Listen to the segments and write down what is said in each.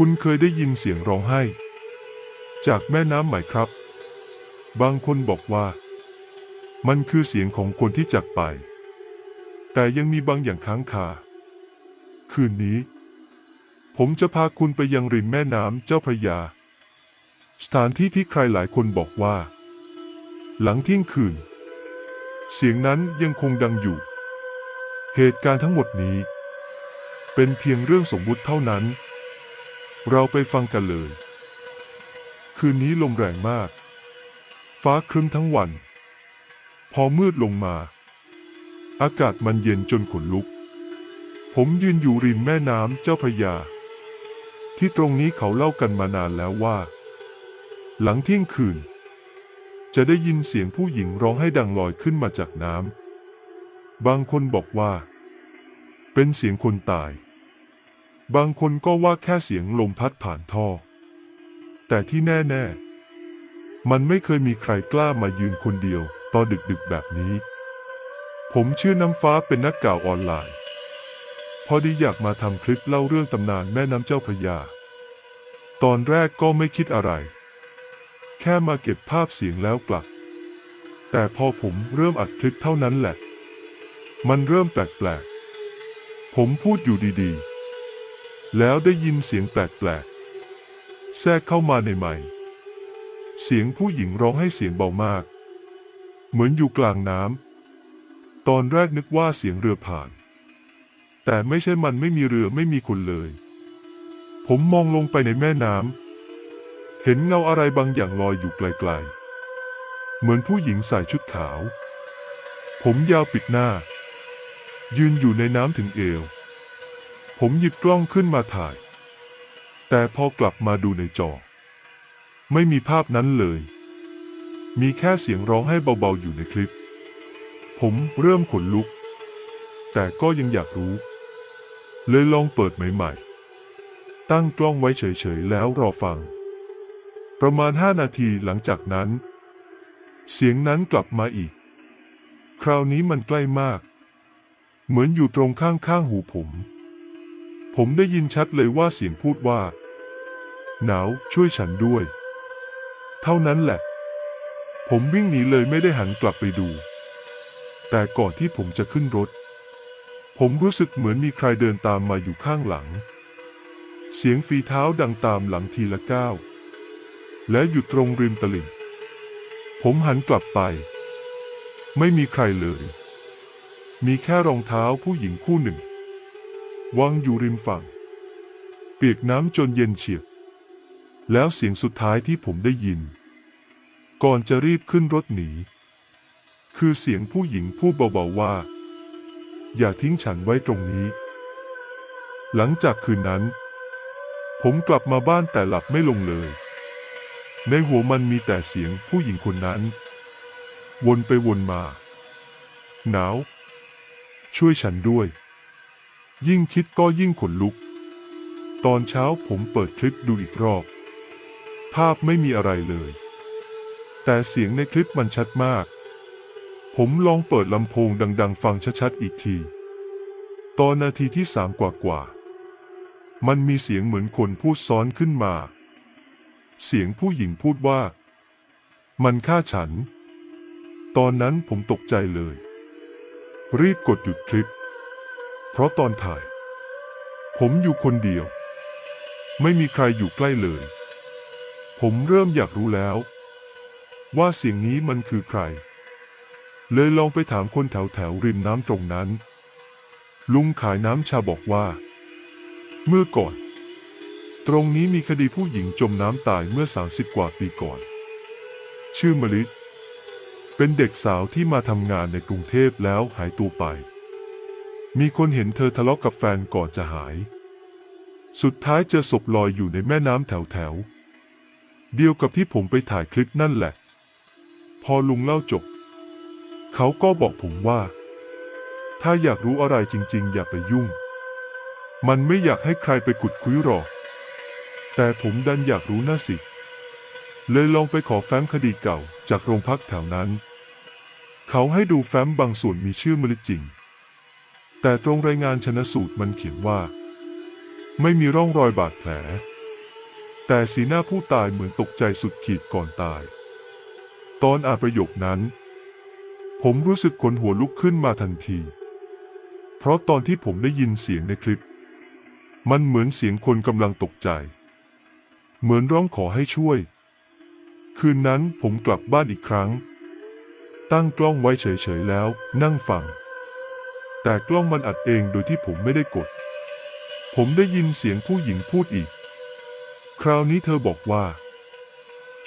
คุณเคยได้ยินเสียงร้องไห้ จากแม่น้ำไหมครับ บางคนบอกว่า มันคือเสียงของคนที่จากไป แต่ยังมีบางอย่างค้างคา คืนนี้ ผมจะพาคุณไปยังริมแม่น้ำเจ้าพระยา สถานที่ที่ใครหลายคนบอกว่า หลังเที่ยงคืน เสียงนั้นยังคงดังอยู่ เหตุการณ์ทั้งหมดนี้ เป็นเพียงเรื่องสมมุติเท่านั้น เราไปฟังกันเลย คืนนี้ลมแรงมาก ฟ้าครึ้มทั้งวัน พอมืดลงมา อากาศมันเย็นจนขนลุก ผมยืนอยู่ริมแม่น้ำเจ้าพระยา ที่ตรงนี้เขาเล่ากันมานานแล้วว่า หลังเที่ยงคืน จะได้ยินเสียงผู้หญิงร้องให้ดังลอยขึ้นมาจากน้ำบางคนบอกว่า เป็นเสียงคนตาย บางคนก็ว่าแค่เสียงลมพัดผ่านท่อ แต่ที่แน่ ๆ มันไม่เคยมีใครกล้ามายืนคนเดียวตอนดึกๆแบบนี้ ผมชื่อน้ำฟ้าเป็นนักก่าวออนไลน์ พอดีอยากมาทำคลิปเล่าเรื่องตำนานแม่น้ำเจ้าพระยา ตอนแรกก็ไม่คิดอะไร แค่มาเก็บภาพเสียงแล้วกลับ แต่พอผมเริ่มอัดคลิปเท่านั้นแหละ มันเริ่มแปลกๆ ผมพูดอยู่ดีๆ แล้วได้ยินเสียงแปลกๆ แทรกเข้ามาในไมค์เสียงผู้หญิงร้องให้เสียงเบามาก เหมือนอยู่กลางน้ำ ตอนแรกนึกว่าเสียงเรือผ่าน แต่ไม่ใช่มันไม่มีเรือไม่มีคนเลย ผมมองลงไปในแม่น้ำ เห็นเงาอะไรบางอย่างลอยอยู่ไกลๆ เหมือนผู้หญิงใส่ชุดขาว ผมยาวปิดหน้า ยืนอยู่ในน้ำถึงเอว ผมหยิบกล้องขึ้นมาถ่าย แต่พอกลับมาดูในจอ ไม่มีภาพนั้นเลย มีแค่เสียงร้องให้เบาๆอยู่ในคลิป ผมเริ่มขนลุก แต่ก็ยังอยากรู้ เลยลองเปิดใหม่ๆ ตั้งกล้องไว้เฉยๆ แล้วรอฟัง ประมาณห้านาทีหลังจากนั้น เสียงนั้นกลับมาอีก คราวนี้มันใกล้มาก เหมือนอยู่ตรงข้างๆหูผม ผมได้ยินชัดเลยว่าเสียงพูดว่า หนาวช่วยฉันด้วย เท่านั้นแหละ ผมวิ่งหนีเลยไม่ได้หันกลับไปดู แต่ก่อนที่ผมจะขึ้นรถ ผมรู้สึกเหมือนมีใครเดินตามมาอยู่ข้างหลัง เสียงฝีเท้าดังตามหลังทีละก้าว และหยุดตรงริมตลิ่ง ผมหันกลับไป ไม่มีใครเลย มีแค่รองเท้าผู้หญิงคู่หนึ่ง วางอยู่ริมฝั่ง เปียกน้ำจนเย็นเฉียบ แล้วเสียงสุดท้ายที่ผมได้ยิน ก่อนจะรีบขึ้นรถหนี คือเสียงผู้หญิงพูดเบาๆว่า อย่าทิ้งฉันไว้ตรงนี้ หลังจากคืนนั้น ผมกลับมาบ้านแต่หลับไม่ลงเลย ในหัวมันมีแต่เสียงผู้หญิงคนนั้น วนไปวนมา หนาว ช่วยฉันด้วย ยิ่งคิดก็ยิ่งขนลุก ตอนเช้าผมเปิดคลิปดูอีกรอบ ภาพไม่มีอะไรเลย แต่เสียงในคลิปมันชัดมาก ผมลองเปิดลำโพงดัง ๆ ฟังชัดๆอีกที ตอนนาทีที่สามกว่าๆมันมีเสียงเหมือนคนพูดซ้อนขึ้นมา เสียงผู้หญิงพูดว่า มันฆ่าฉัน ตอนนั้นผมตกใจเลย รีบกดหยุดคลิป ราะตอนถ่าย ผมอยู่คนเดียว ไม่มีใครอยู่ใกล้เลย ผมเริ่มอยากรู้แล้ว ว่าเสียงนี้มันคือใคร เลยลองไปถามคนแถวแถวๆริมน้ำตรงนั้น ลุงขายน้ำชาบอกว่า เมื่อก่อน ตรงนี้มีคดีผู้หญิงจมน้ำตายเมื่อ 30 กว่าปีก่อน ชื่อมลิศเป็นเด็กสาวที่มาทำงานในกรุงเทพแล้วหายตัวไป มีคนเห็นเธอทะเลาะกับแฟนก่อนจะหาย สุดท้ายเจอศพลอยอยู่ในแม่น้ำแถวแถวๆเดียวกับที่ผมไปถ่ายคลิปนั่นแหละ พอลุงเล่าจบ เขาก็บอกผมว่า ถ้าอยากรู้อะไรจริง ๆ อย่าไปยุ่ง มันไม่อยากให้ใครไปขุดคุยหรอก แต่ผมดันอยากรู้น่าสิ เลยลองไปขอแฟ้มคดีเก่าจากโรงพักแถวนั้น เขาให้ดูแฟ้มบางส่วนมีชื่อมลิจริง แต่ตรงรายงานชนสูตรมันเขียนว่า ไม่มีร่องรอยบาดแผล แต่สีหน้าผู้ตายเหมือนตกใจสุดขีดก่อนตาย ตอนอ่านประโยคนั้น ผมรู้สึกขนหัวลุกขึ้นมาทันที เพราะตอนที่ผมได้ยินเสียงในคลิป มันเหมือนเสียงคนกำลังตกใจ เหมือนร้องขอให้ช่วย คืนนั้นผมกลับบ้านอีกครั้ง ตั้งกล้องไว้เฉยๆแล้วนั่งฟัง แต่กล้องมันอัดเองโดยที่ผมไม่ได้กด ผมได้ยินเสียงผู้หญิงพูดอีก คราวนี้เธอบอกว่า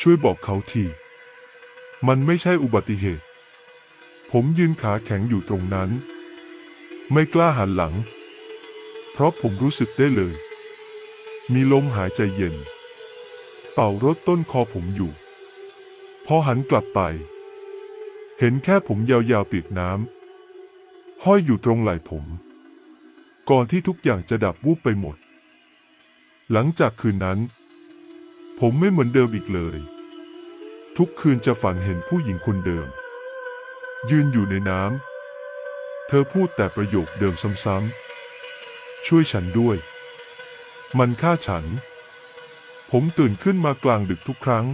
ช่วยบอกเขาที มันไม่ใช่อุบัติเหตุ ผมยืนขาแข็งอยู่ตรงนั้น ไม่กล้าหันหลัง เพราะผมรู้สึกได้เลย มีลมหายใจเย็น เป่ารถต้นคอผมอยู่ พอหันกลับไป เห็นแค่ผมยาวๆเปียกน้ำ ห้อยอยู่ตรงไหล่ผม ก่อนที่ทุกอย่างจะดับวูบไปหมด หลังจากคืนนั้น ผมไม่เหมือนเดิมอีกเลย ทุกคืนจะฝันเห็นผู้หญิงคนเดิม ยืนอยู่ในน้ำเธอพูดแต่ประโยคเดิมซ้ำๆช่วยฉันด้วย มันฆ่าฉัน ผมตื่นขึ้นมากลางดึกทุกครั้ง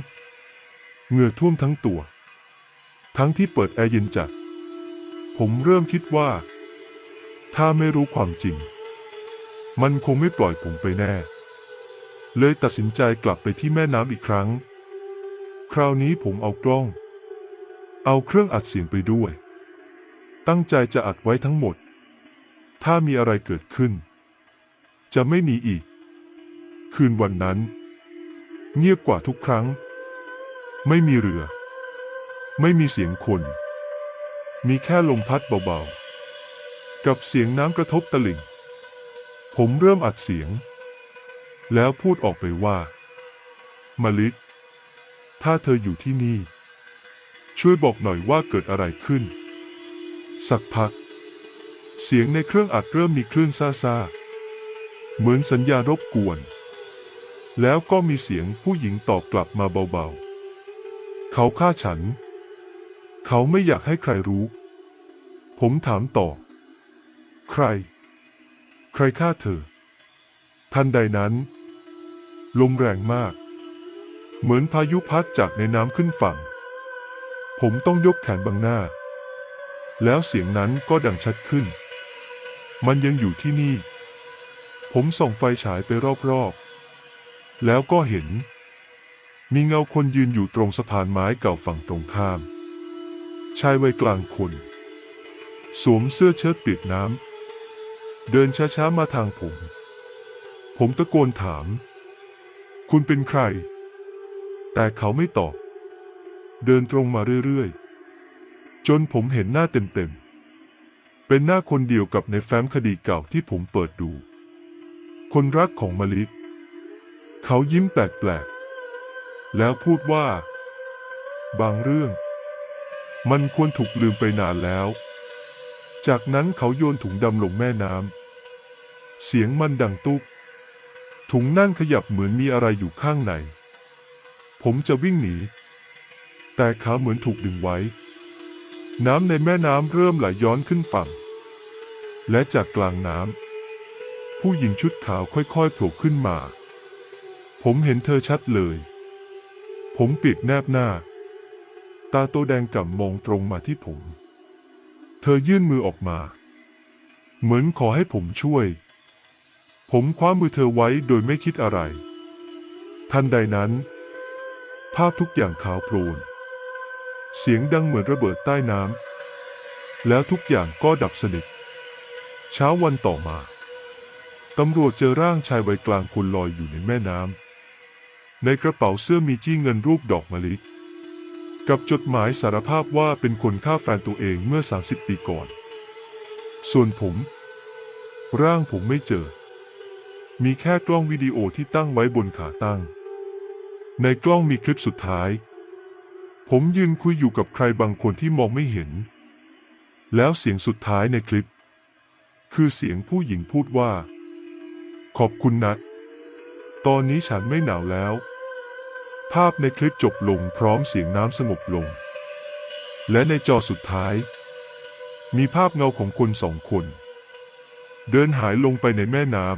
เหงื่อท่วมทั้งตัว ทั้งที่เปิดแอร์เย็นจัด ผมเริ่มคิดว่า ถ้าไม่รู้ความจริง มันคงไม่ปล่อยผมไปแน่ เลยตัดสินใจกลับไปที่แม่น้ำอีกครั้ง คราวนี้ผมเอากล้อง เอาเครื่องอัดเสียงไปด้วย ตั้งใจจะอัดไว้ทั้งหมด ถ้ามีอะไรเกิดขึ้น จะไม่หนีอีก คืนวันนั้น เงียบกว่าทุกครั้ง ไม่มีเรือ ไม่มีเสียงคน มีแค่ลมพัดเบาๆ กับเสียงน้ำกระทบตลิ่ง ผมเริ่มอัดเสียง แล้วพูดออกไปว่ามาลิดถ้าเธออยู่ที่นี่ ช่วยบอกหน่อยว่าเกิดอะไรขึ้น สักพัก เสียงในเครื่องอัดเริ่มมีคลื่นซ่าๆ เหมือนสัญญารบกวน แล้วก็มีเสียงผู้หญิงตอบกลับมาเบาๆ เขาฆ่าฉัน เขาไม่อยากให้ใครรู้ ผมถามต่อ ใคร ใครฆ่าเธอ ทันใดนั้น ลมแรงมาก เหมือนพายุพัดจากในน้ำขึ้นฝั่ง ผมต้องยกแขนบังหน้า แล้วเสียงนั้นก็ดังชัดขึ้น มันยังอยู่ที่นี่ ผมส่องไฟฉายไปรอบๆ แล้วก็เห็น มีเงาคนยืนอยู่ตรงสะพานไม้เก่าฝั่งตรงข้าม ชายวัยกลางคน สวมเสื้อเชิ้ตปีกน้ำ เดินช้าๆมาทางผม ผมตะโกนถาม คุณเป็นใคร แต่เขาไม่ตอบ เดินตรงมาเรื่อยๆ จนผมเห็นหน้าเต็มๆ เป็นหน้าคนเดียวกับในแฟ้มคดีเก่าที่ผมเปิดดู คนรักของมาลิก เขายิ้มแปลกๆ แล้วพูดว่า บางเรื่อง มันควรถูกลืมไปนานแล้ว จากนั้นเขาโยนถุงดำลงแม่น้ำ เสียงมันดังตุ๊บถุงนั่นขยับเหมือนมีอะไรอยู่ข้างใน ผมจะวิ่งหนี แต่ขาเหมือนถูกดึงไว้ น้ำในแม่น้ำเริ่มไหลย้อนขึ้นฝั่ง และจากกลางน้ำผู้หญิงชุดขาวค่อยๆโผล่ขึ้นมา ผมเห็นเธอชัดเลย ผมปิดแนบหน้า ตาโตแดงก่ำมองตรงมาที่ผม อยื่นมือออกมา เหมือนขอให้ผมช่วย ผมคว้ามือเธอไว้โดยไม่คิดอะไร ทันใดนั้น ภาพทุกอย่างขาวโพลน เสียงดังเหมือนระเบิดใต้น้ำ แล้วทุกอย่างก็ดับสนิท เช้าวันต่อมา ตำรวจเจอร่างชายวัยกลางคนลอยอยู่ในแม่น้ำ ในกระเป๋าเสื้อมีจี้เงินรูปดอกมะลิ กับจดหมายสารภาพว่าเป็นคนฆ่าแฟนตัวเองเมื่อ 30 ปีก่อน ส่วนผม ร่างผมไม่เจอ มีแค่กล้องวิดีโอที่ตั้งไว้บนขาตั้ง ในกล้องมีคลิปสุดท้าย ผมยืนคุยอยู่กับใครบางคนที่มองไม่เห็น แล้วเสียงสุดท้ายในคลิป คือเสียงผู้หญิงพูดว่า ขอบคุณนะ ตอนนี้ฉันไม่หนาวแล้ว ภาพในคลิปจบลงพร้อมเสียงน้ำสงบลง และในจอสุดท้าย มีภาพเงาของคนสองคน เดินหายลงไปในแม่น้ำ